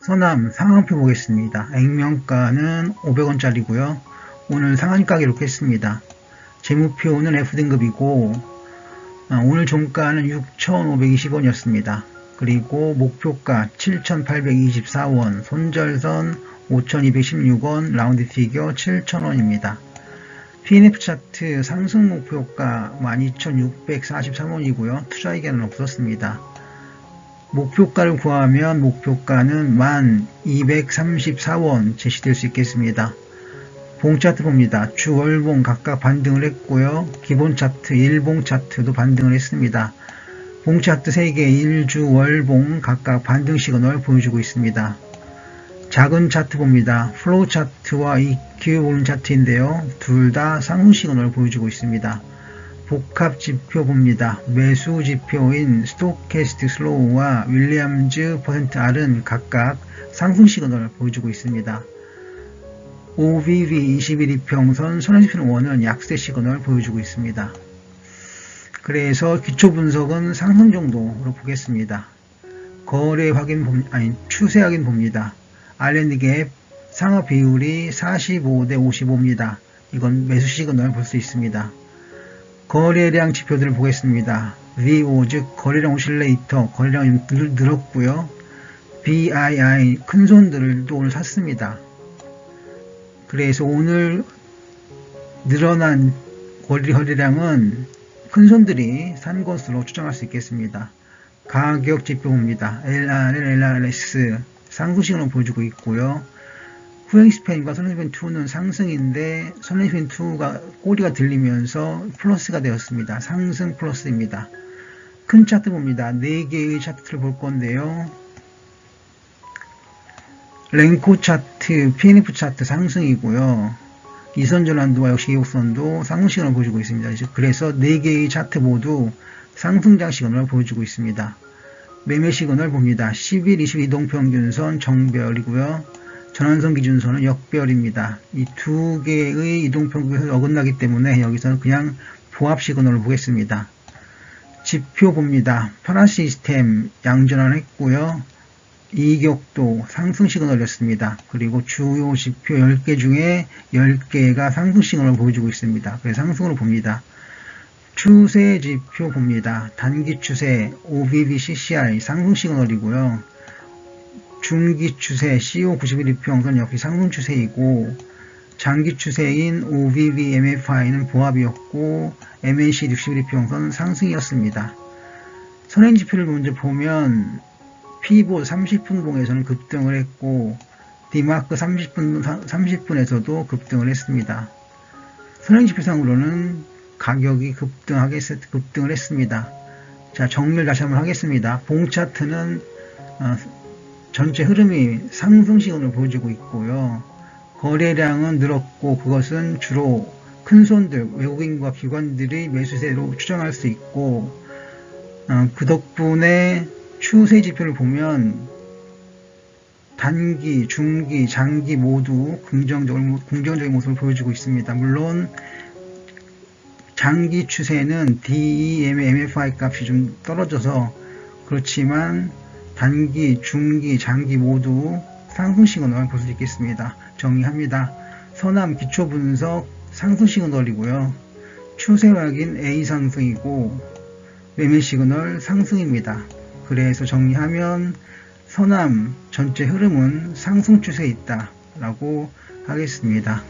서남 상한표 보겠습니다. 액면가는 500원짜리고요. 오늘 상한가 기록했습니다. 재무표는 F등급이고 아, 오늘 종가는 6,520원이었습니다. 그리고 목표가 7,824원, 손절선 5,216원, 라운드 피겨 7,000원입니다. PNF 차트 상승 목표가 12,643원이고요. 투자 의견은 없었습니다. 목표가를 구하면 목표가는 1,234원 제시될 수 있겠습니다. 봉 차트 봅니다. 주, 월 봉 각각 반등을 했고요. 기본 차트, 일봉 차트도 반등을 했습니다. 봉 차트 3개, 일주, 월 봉 각각 반등 시그널 보여주고 있습니다. 작은 차트 봅니다. 플로우 차트와 EQ 보는 차트인데요. 둘 다 상승 시그널을 보여주고 있습니다. 복합 지표 봅니다. 매수 지표인 스토캐스트 슬로우와 윌리엄즈 퍼센트 R은 각각 상승 시그널을 보여주고 있습니다. OVV 21이평선 선행지표 원은 약세 시그널을 보여주고 있습니다. 그래서 기초 분석은 상승 정도로 보겠습니다. 거래 확인 아니 추세 확인 봅니다. 알렌드갭 상하 비율이 45대 55입니다. 이건 매수 시그널 볼 수 있습니다. 거래량 지표들을 보겠습니다. VO 즉 거래량 오실레이터 거래량이 좀 늘었고요. BII 큰 손들도 오늘 샀습니다. 그래서 오늘 늘어난 거래량은 큰 손들이 산 것으로 추정할 수 있겠습니다. 가격 지표입니다. LRL, LRS 상승시그널 보여주고 있고요. 후행스펜과 선행스펜2는 상승인데 선행스펜2가 꼬리가 들리면서 플러스가 되었습니다. 상승 플러스입니다. 큰 차트 봅니다. 4개의 차트를 볼 건데요. 랭코 차트, PNF 차트 상승이고요. 이선 전환도와 역시 이곡선도 상승 시그널을 보여주고 있습니다. 그래서 4개의 차트 모두 상승장 시그널을 보여주고 있습니다. 매매 시그널 봅니다. 10일, 20일 이동평균선 정별이고요. 전환선 기준선은 역별입니다. 이 두 개의 이동평균선이 어긋나기 때문에 여기서는 그냥 보합 시그널을 보겠습니다. 지표 봅니다. 편한 시스템 양전환 했고요. 이격도 상승 시그널이었습니다. 그리고 주요 지표 10개 중에 10개가 상승 시그널을 보여주고 있습니다. 그래서 상승으로 봅니다. 추세 지표 봅니다. 단기 추세 OBB CCI 상승 시그널이고요. 중기 추세 CO91 평선 역시 상승 추세이고 장기 추세인 OBB MFI는 보합이었고 MNC 61 평선 상승이었습니다. 선행 지표를 먼저 보면 피보 30분 봉에서는 급등을 했고 디마크 30분 30분에서도 급등을 했습니다. 선행 지표상으로는 가격이 급등하게 급등을 했습니다. 자 정리를 다시 한번 하겠습니다. 봉 차트는 어, 전체 흐름이 상승 시그널을 보여주고 있고요. 거래량은 늘었고 그것은 주로 큰 손들 외국인과 기관들이 매수세로 추정할 수 있고 어, 그 덕분에 추세 지표를 보면 단기, 중기, 장기 모두 긍정적인, 긍정적인 모습을 보여주고 있습니다. 물론 장기 추세는 DEM, MFI 값이 좀 떨어져서 그렇지만 단기, 중기, 장기 모두 상승 시그널 볼 수 있겠습니다. 정리합니다. 서남 기초 분석 상승 시그널이고요. 추세 확인 A 상승이고 매매 시그널 상승입니다. 그래서 정리하면 서남 전체 흐름은 상승 추세에 있다 라고 하겠습니다.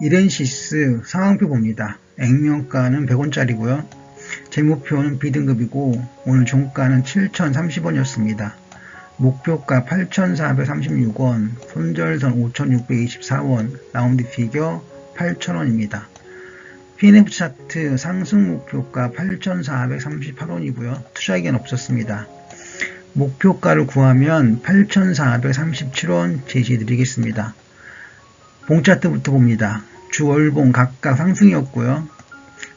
이렌시스 상황표 봅니다. 액면가는 100원짜리고요. 재무표는 B등급이고 오늘 종가는 7,030원이었습니다. 목표가 8,436원, 손절선 5,624원, 라운드 피겨 8,000원입니다. PNF 차트 상승 목표가 8,438원이고요. 투자액은 없었습니다. 목표가를 구하면 8,437원 제시해드리겠습니다. 봉 차트부터 봅니다. 주월봉 각각 상승이었고요.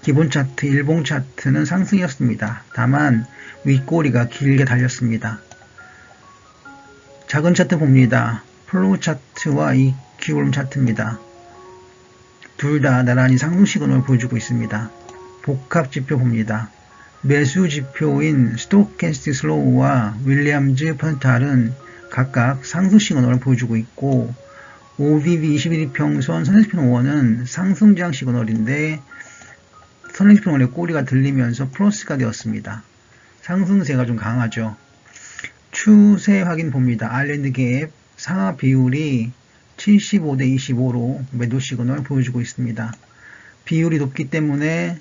기본 차트, 일봉 차트는 상승이었습니다. 다만 윗꼬리가 길게 달렸습니다. 작은 차트 봅니다. 플로우 차트와 EQ름 차트입니다. 둘 다 나란히 상승 시그널을 보여주고 있습니다. 복합 지표 봅니다. 매수 지표인 스토캐스트 슬로우와 윌리엄즈 퍼센탈은 각각 상승 시그널을 보여주고 있고 OBB 21평선 선행지표 5원은 상승장 시그널인데 선행지표 5원의 꼬리가 들리면서 플러스가 되었습니다. 상승세가 좀 강하죠. 추세 확인 봅니다. 아일랜드 갭 상하 비율이 75대 25로 매도 시그널 보여주고 있습니다. 비율이 높기 때문에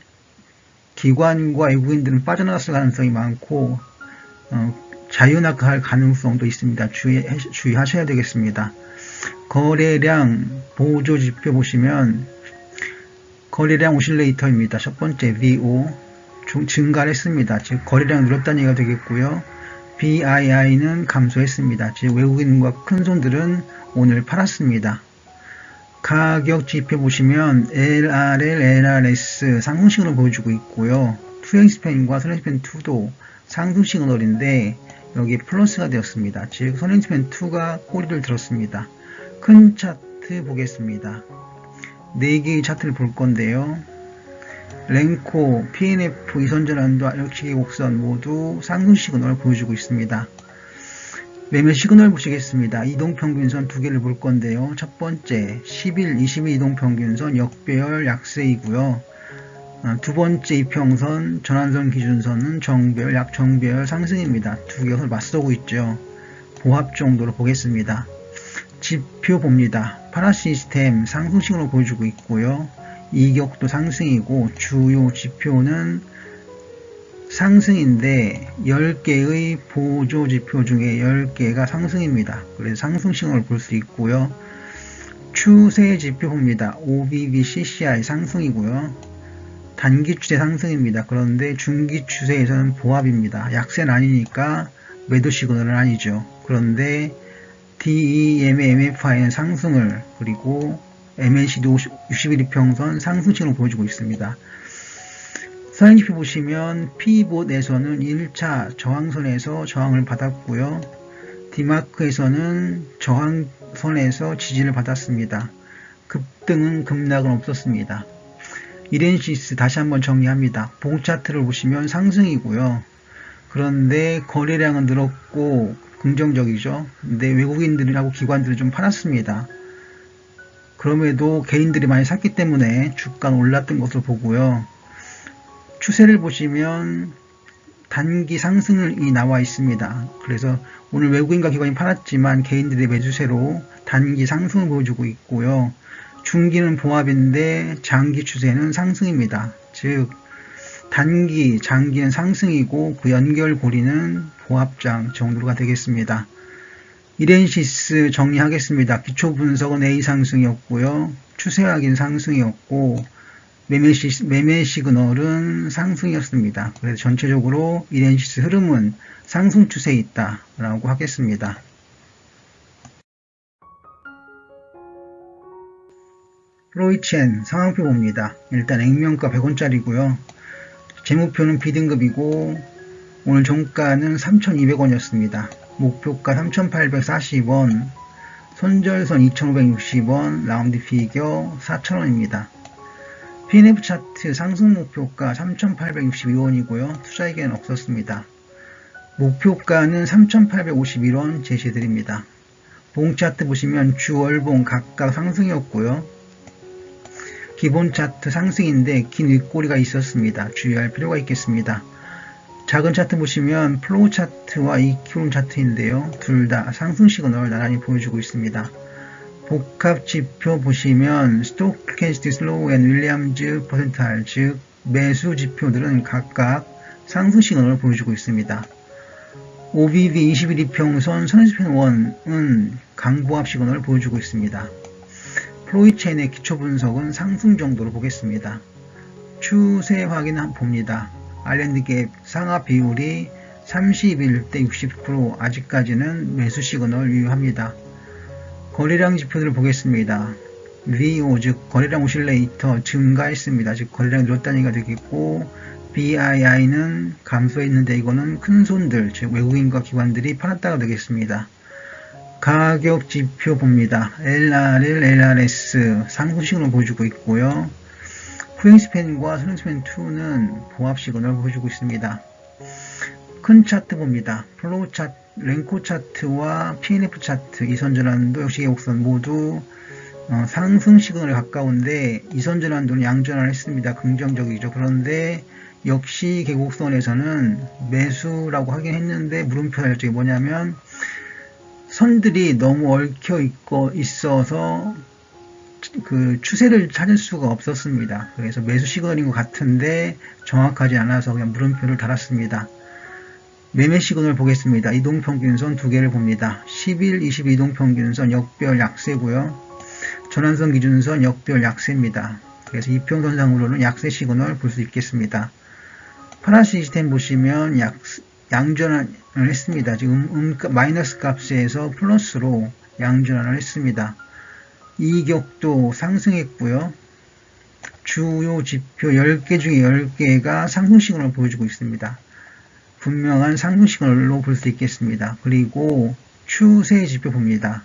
기관과 외국인들은 빠져나갔을 가능성이 많고 어, 자유낙하할 가능성도 있습니다. 주의, 주의하셔야 되겠습니다. 거래량 보조 지표 보시면 거래량 오실레이터입니다. 첫 번째 VO 증가를 했습니다. 즉 거래량 늘었다는 얘기가 되겠고요. BII는 감소했습니다. 즉 외국인과 큰 손들은 오늘 팔았습니다. 가격 지표 보시면 LRL, LRS 상승 시그널 보여주고 있고요. 투행스펜과 선행스펜 2도 상승 시그널인데 여기 플러스가 되었습니다. 즉 선행스펜 2가 꼬리를 들었습니다. 큰 차트 보겠습니다. 4개의 차트를 볼 건데요. 랭코, PNF, 이선전환도 역시 곡선 모두 상승 시그널을 보여주고 있습니다. 매매 시그널 보시겠습니다. 이동평균선 두 개를 볼 건데요. 첫 번째 10일, 20일 이동평균선 역배열 약세이고요. 어, 두 번째 이평선 전환선 기준선은 정배열, 약정배열 상승입니다. 두 개가 맞서고 있죠. 보합 정도로 보겠습니다. 지표 봅니다. 파라 시스템 상승 시그널 보여주고 있고요. 이격도 상승이고 주요 지표는 상승인데 10개의 보조 지표 중에 10개가 상승입니다. 그래서 상승 시그널을 볼수 있고요. 추세 지표 봅니다. OBB CCI 상승이고요. 단기 추세 상승입니다. 그런데 중기 추세에서는 보합입니다. 약세는 아니니까 매도 시그널은 아니죠. 그런데 DEM, MFI는 상승을 그리고 MAC도 61일평선 상승 시그널을 보여주고 있습니다. 선행지표 보시면 P봇에서는 1차 저항선에서 저항을 받았고요. 디마크에서는 저항선에서 지지를 받았습니다. 급등은 급락은 없었습니다. 이렌시스 다시 한번 정리합니다. 봉 차트를 보시면 상승이고요. 그런데 거래량은 늘었고 긍정적이죠. 근데 외국인들이라고 기관들이 좀 팔았습니다. 그럼에도 개인들이 많이 샀기 때문에 주가는 올랐던 것으로 보고요. 추세를 보시면 단기 상승이 나와 있습니다. 그래서 오늘 외국인과 기관이 팔았지만 개인들의 매수세로 단기 상승을 보여주고 있고요. 중기는 보합인데 장기 추세는 상승입니다. 즉 단기, 장기는 상승이고 그 연결고리는 보합장 정도가 되겠습니다. 이렌시스 정리하겠습니다. 기초 분석은 A 상승이었고요. 추세 확인 상승이었고 매매, 시, 매매 시그널은 상승이었습니다. 그래서 전체적으로 이렌시스 흐름은 상승 추세에 있다라고 하겠습니다. 로이첸 상황표 봅니다. 일단 액면가 100원짜리고요. 재무표는 B등급이고 오늘 종가는 3,200원이었습니다. 목표가 3,840원, 손절선 2,560원, 라운드 피겨 4,000원입니다. PNF 차트 상승 목표가 3,862원이고요. 투자에게는 없었습니다. 목표가는 3,851원 제시해드립니다. 봉 차트 보시면 주월봉 각각 상승이었고요. 기본 차트 상승인데 긴 윗꼬리가 있었습니다. 주의할 필요가 있겠습니다. 작은 차트 보시면 플로우 차트와 EQ 차트인데요. 둘 다 상승 시그널 나란히 보여주고 있습니다. 복합 지표 보시면 스토캐스트 슬로우 앤 윌리엄즈 퍼센탈 즉 매수 지표들은 각각 상승 시그널을 보여주고 있습니다. OBB 21이평선 선행수평 1은 강보합 시그널을 보여주고 있습니다. 플로이체인의 기초 분석은 상승 정도로 보겠습니다. 추세 확인 한 봅니다. 알랜드 갭 상하 비율이 31대 60% 아직까지는 매수 시그널 유효합니다. 거래량 지표들을 보겠습니다. VO 즉 거래량 오실레이터 증가했습니다. 즉 거래량이 늘었다는 얘기가 되겠고 BII는 감소했는데 이거는 큰 손들 즉 외국인과 기관들이 팔았다가 되겠습니다. 가격 지표 봅니다. LRL, LRS 상승식으로 보여주고 있고요. 후행스팬과 선행스팬2는 보합 시그널 보여주고 있습니다. 큰 차트 봅니다. 플로우 차트, 랭코 차트와 PNF 차트, 이선 전환도 역시 개곡선 모두 어, 상승 시그널에 가까운데 이선 전환도는 양전환을 했습니다. 긍정적이죠. 그런데 역시 개곡선에서는 매수라고 하긴 했는데 물음표 달력이 뭐냐면 선들이 너무 얽혀 있고 있어서 그 추세를 찾을 수가 없었습니다. 그래서 매수 시그널인 것 같은데 정확하지 않아서 그냥 물음표를 달았습니다. 매매 시그널 보겠습니다. 이동평균선 두 개를 봅니다. 10일, 20 이동평균선 역별 약세고요. 전환선 기준선 역별 약세입니다. 그래서 이평선상으로는 약세 시그널 볼 수 있겠습니다. 파란 시스템 보시면 약, 양전환을 했습니다. 지금 음, 마이너스 값에서 플러스로 양전환을 했습니다. 이격도 상승했고요. 주요 지표 10개 중에 10개가 상승 시그널을 보여주고 있습니다. 분명한 상승 시그널로 볼 수 있겠습니다. 그리고 추세 지표 봅니다.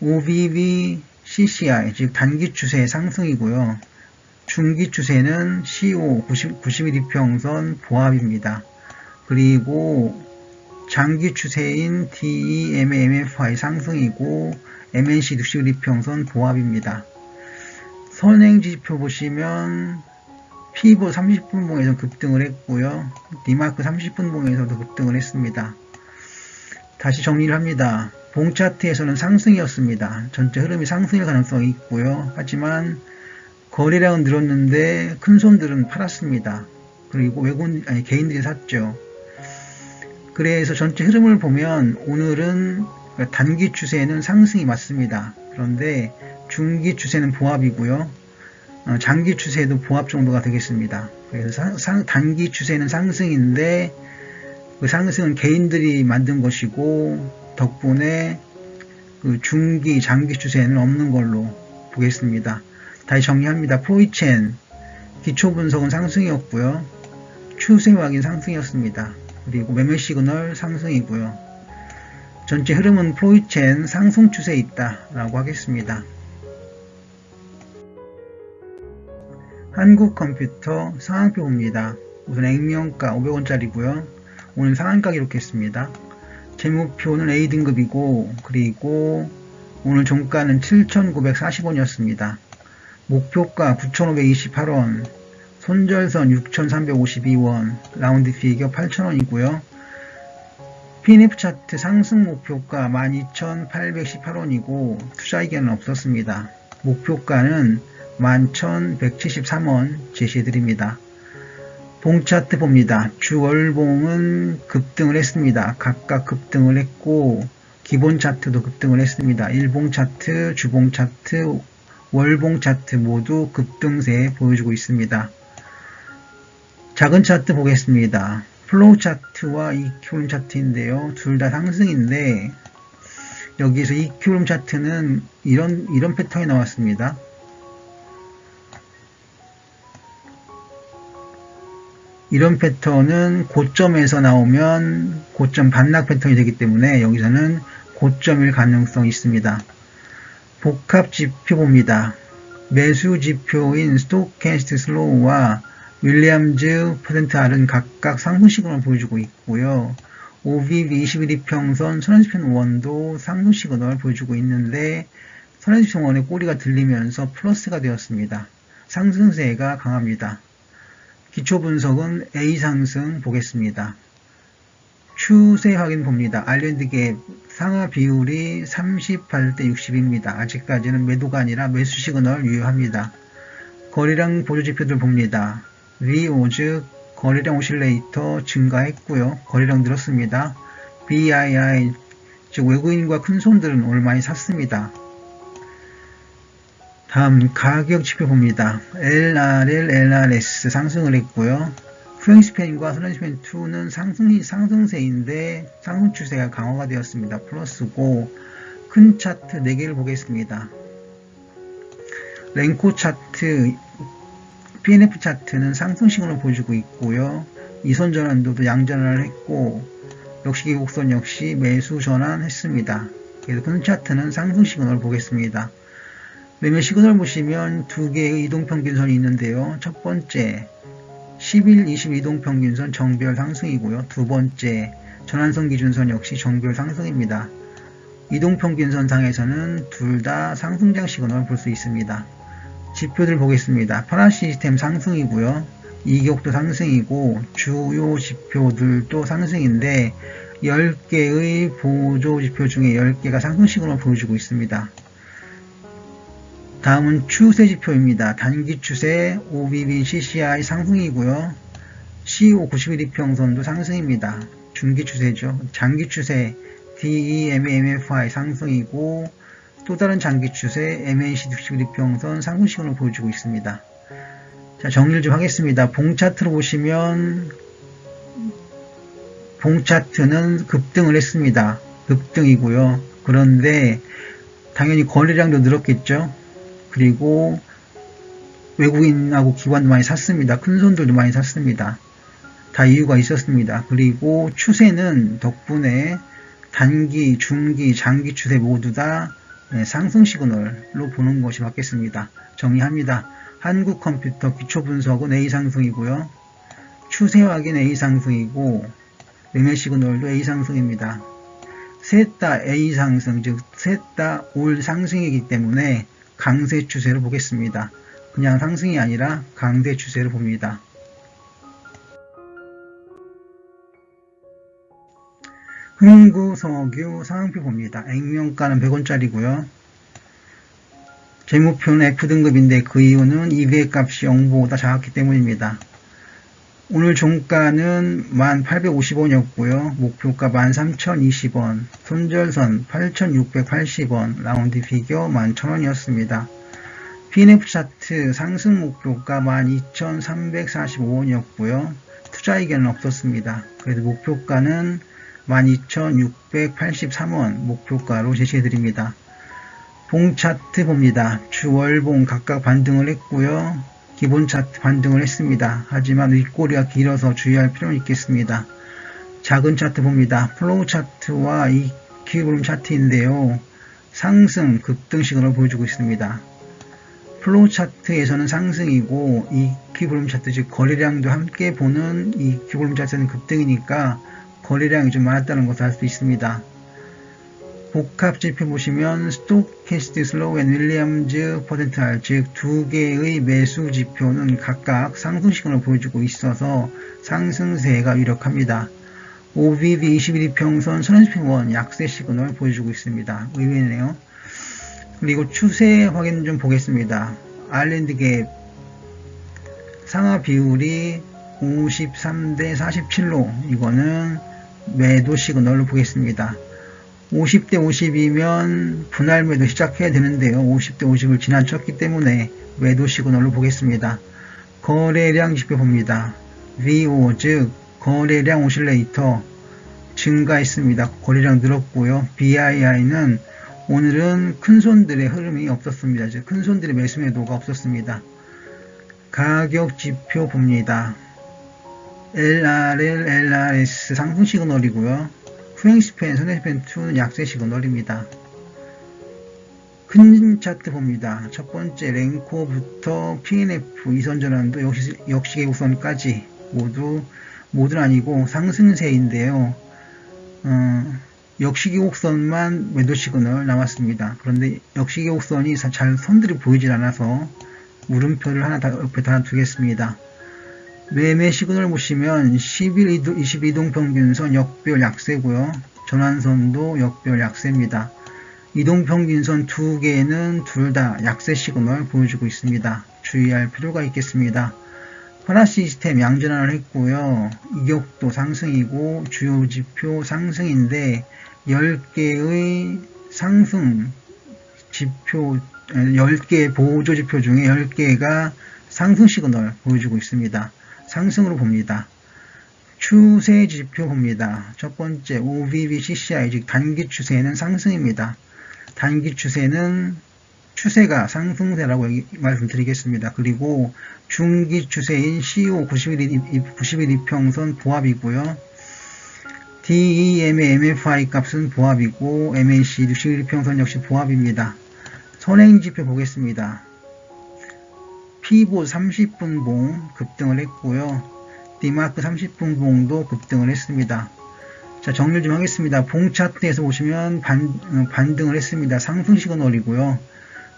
OBB, CCI, 즉 단기 추세 상승이고요. 중기 추세는 CO 90, 91평선 보합입니다. 그리고 장기 추세인 DEMMFI 상승이고 MNC 61평선 보합입니다. 선행 지표 보시면 피보 30분 봉에서 급등을 했고요. 디마크 30분 봉에서도 급등을 했습니다. 다시 정리를 합니다. 봉 차트에서는 상승이었습니다. 전체 흐름이 상승일 가능성이 있고요. 하지만 거래량은 늘었는데 큰 손들은 팔았습니다. 그리고 외국인 아니 개인들이 샀죠. 그래서 전체 흐름을 보면 오늘은 단기 추세는 상승이 맞습니다. 그런데 중기 추세는 보합이고요. 어, 장기 추세도 보합 정도가 되겠습니다. 그래서 상, 단기 추세는 상승인데 그 상승은 개인들이 만든 것이고 덕분에 그 중기, 장기 추세는 없는 걸로 보겠습니다. 다시 정리합니다. 프로이첸 기초 분석은 상승이었고요. 추세 확인 상승이었습니다. 그리고 매매 시그널 상승이고요. 전체 흐름은 프로이첸 상승 추세에 있다 라고 하겠습니다. 한국 컴퓨터 상한표 봅니다. 우선 액면가 500원짜리고요. 오늘 상한가 기록했습니다. 재무표는 A등급이고 그리고 오늘 종가는 7,940원이었습니다. 목표가 9,528원, 손절선 6,352원, 라운드 피겨 8,000원이고요. PNF 차트 상승 목표가 12,818원이고 투자 의견은 없었습니다. 목표가는 11,173원 제시해드립니다. 봉 차트 봅니다. 주월봉은 급등을 했습니다. 각각 급등을 했고 기본 차트도 급등을 했습니다. 일봉 차트, 주봉 차트, 월봉 차트 모두 급등세 보여주고 있습니다. 작은 차트 보겠습니다. 플로우 차트와 EQ룸 차트인데요. 둘 다 상승인데 여기서 EQ룸 차트는 이런 이런 패턴이 나왔습니다. 이런 패턴은 고점에서 나오면 고점 반락 패턴이 되기 때문에 여기서는 고점일 가능성이 있습니다. 복합 지표 봅니다. 매수 지표인 스토캐스트 슬로우와 윌리엄즈 퍼센트 R은 각각 상승 시그널을 보여주고 있고요. OBB 21이평선 선행지평 원도 상승 시그널을 보여주고 있는데 선행지평 원의 꼬리가 들리면서 플러스가 되었습니다. 상승세가 강합니다. 기초 분석은 A 상승 보겠습니다. 추세 확인 봅니다. 알랜드 갭 상하 비율이 38대 60입니다. 아직까지는 매도가 아니라 매수 시그널 유효합니다. 거래량 보조 지표들 봅니다. VO즈 거래량 오실레이터 증가했고요. 거래량 늘었습니다. BII 즉 외국인과 큰 손들은 오늘 많이 샀습니다. 다음 가격 지표 봅니다. LRL, LRS 상승을 했고요. 프랭스펜과 스렌스펜2는 상승, 상승세인데 상승 추세가 강화가 되었습니다. 플러스고 큰 차트 4개를 보겠습니다. 랭코 차트, PNF 차트는 상승 시그널을 보여주고 있고요. 이선 전환도도 양전환을 했고 역시 기곡선 역시 매수 전환했습니다. 그래서 큰 차트는 상승 시그널을 보겠습니다. 매매 시그널 보시면 두 개의 이동평균선이 있는데요. 첫 번째 10일 20 이동평균선 정별 상승이고요. 두 번째 전환선 기준선 역시 정별 상승입니다. 이동평균선 상에서는 둘 다 상승장 시그널을 볼수 있습니다. 지표들 보겠습니다. 파란 시스템 상승이고요. 이격도 상승이고 주요 지표들도 상승인데 10개의 보조 지표 중에 10개가 상승 시그널을 보여주고 있습니다. 다음은 추세 지표입니다. 단기 추세 OBB CCI 상승이고요. CO 91이평선도 상승입니다. 중기 추세죠. 장기 추세 DEMMFI 상승이고 또 다른 장기 추세 MNC 61이평선 상승 시그널을 보여주고 있습니다. 자, 정리를 좀 하겠습니다. 봉 차트로 보시면 봉 차트는 급등을 했습니다. 급등이고요. 그런데 당연히 거래량도 늘었겠죠. 그리고 외국인하고 기관도 많이 샀습니다. 큰 손들도 많이 샀습니다. 다 이유가 있었습니다. 그리고 추세는 덕분에 단기, 중기, 장기 추세 모두 다 네, 상승 시그널로 보는 것이 맞겠습니다. 정리합니다. 한국 컴퓨터 기초 분석은 A 상승이고요. 추세 확인 A 상승이고 매매 시그널도 A 상승입니다. 셋 다 A 상승, 즉 셋 다 올 상승이기 때문에 강세 추세로 보겠습니다. 그냥 상승이 아니라 강세 추세로 봅니다. 흥구 석유 상황표 봅니다. 액면가는 100원짜리고요. 재무표는 F등급인데 그 이유는 EVA 값이 0보다 작았기 때문입니다. 오늘 종가는 1850원이었고요. 목표가 13,020원, 손절선 8,680원, 라운드 피겨 11,000원이었습니다. PNF 차트 상승 목표가 12,345원이었고요. 투자 의견은 없었습니다. 그래도 목표가는 12,683원 목표가로 제시해드립니다. 봉 차트 봅니다. 주월봉 각각 반등을 했고요. 기본 차트 반등을 했습니다. 하지만 윗꼬리가 길어서 주의할 필요는 있겠습니다. 작은 차트 봅니다. 플로우 차트와 이큐브룸 차트인데요. 상승, 급등 시그널을 보여주고 있습니다. 플로우 차트에서는 상승이고 이큐브룸 차트, 즉 거래량도 함께 보는 이큐브룸 차트는 급등이니까 거래량이 좀 많았다는 것을 알 수 있습니다. 복합 지표 보시면 스토캐스트 슬로우 앤 윌리엄즈 퍼센트알 즉 두 개의 매수 지표는 각각 상승 시간을 보여주고 있어서 상승세가 유력합니다. OBB 21평선 선행평원 약세 시그널 보여주고 있습니다. 의외네요. 그리고 추세 확인 좀 보겠습니다. 아일랜드 갭 상하 비율이 53대 47로 이거는 매도 시그널로 보겠습니다. 50대 50이면 분할 매도 시작해야 되는데요. 50대 50을 지나쳤기 때문에 매도 시그널로 보겠습니다. 거래량 지표 봅니다. VO 즉 거래량 오실레이터 증가했습니다. 거래량 늘었고요. BII는 오늘은 큰 손들의 흐름이 없었습니다. 즉 큰 손들의 매수 매도가 없었습니다. 가격 지표 봅니다. LRL, LRS 상승 시그널이고요. 후행 스팬, 선행 스팬 2는 약세 시그널입니다. 큰 차트 봅니다. 첫 번째 랭코부터 PNF 이선 전환도 역시, 역시 개국선까지 모두 모두 아니고 상승세인데요. 어, 역시기곡선만 매도 시그널 나왔습니다. 그런데 역시기곡선이 잘 선들이 보이질 않아서 물음표를 하나 다 옆에 달아두겠습니다. 매매 시그널 보시면 11, 22동 평균선 역별 약세고요. 전환선도 역별 약세입니다. 이동평균선 두 개는 둘 다 약세 시그널 보여주고 있습니다. 주의할 필요가 있겠습니다. 파라 시스템 양전환을 했고요. 이격도 상승이고 주요 지표 상승인데 10개의 상승 지표 10개 보조 지표 중에 10개가 상승 시그널 보여주고 있습니다. 상승으로 봅니다. 추세 지표 봅니다. 첫 번째 OBB CCI 즉 단기 추세는 상승입니다. 단기 추세는 추세가 상승세라고 말씀드리겠습니다. 그리고 중기 추세인 CO 91, 91 이평선 보합이고요. DEM의 MFI 값은 보합이고 MAC 61평선 역시 보합입니다. 선행지표 보겠습니다. 피보 30분 봉 급등을 했고요. 디마크 30분 봉도 급등을 했습니다. 자, 정리 좀 하겠습니다. 봉 차트에서 보시면 반, 어, 반등을 했습니다. 상승 시그널이고요.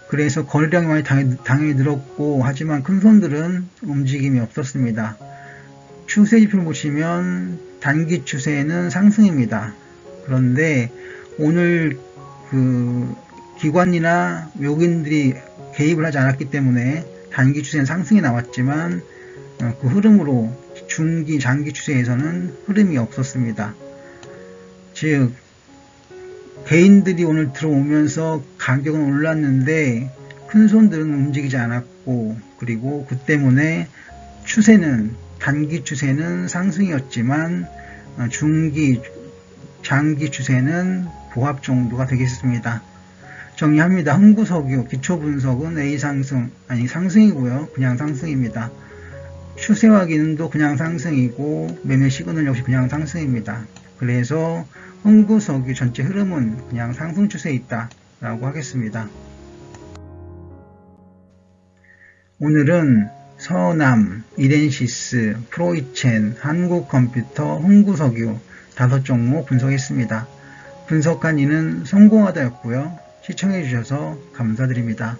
그래서 거래량이 많이 당연히, 당연히 늘었고, 하지만 큰 손들은 움직임이 없었습니다. 추세 지표를 보시면 단기 추세는 상승입니다. 그런데 오늘 그 기관이나 외국인들이 개입을 하지 않았기 때문에 단기 추세는 상승이 나왔지만 어, 그 흐름으로 중기, 장기 추세에서는 흐름이 없었습니다. 즉 개인들이 오늘 들어오면서 가격은 올랐는데 큰 손들은 움직이지 않았고 그리고 그 때문에 추세는 단기 추세는 상승이었지만 어, 중기, 장기 추세는 보합 정도가 되겠습니다. 정리합니다. 흥구석유 기초 분석은 A 상승 아니 상승이고요. 그냥 상승입니다. 추세와 기능도 그냥 상승이고 매매 시그널 역시 그냥 상승입니다. 그래서 흥구석유 전체 흐름은 그냥 상승 추세에 있다 라고 하겠습니다. 오늘은 서남, 이덴시스, 프로이첸, 한국컴퓨터, 흥구석유 다섯 종목 분석했습니다. 분석한 이는 성공하다였고요. 시청해 주셔서 감사드립니다.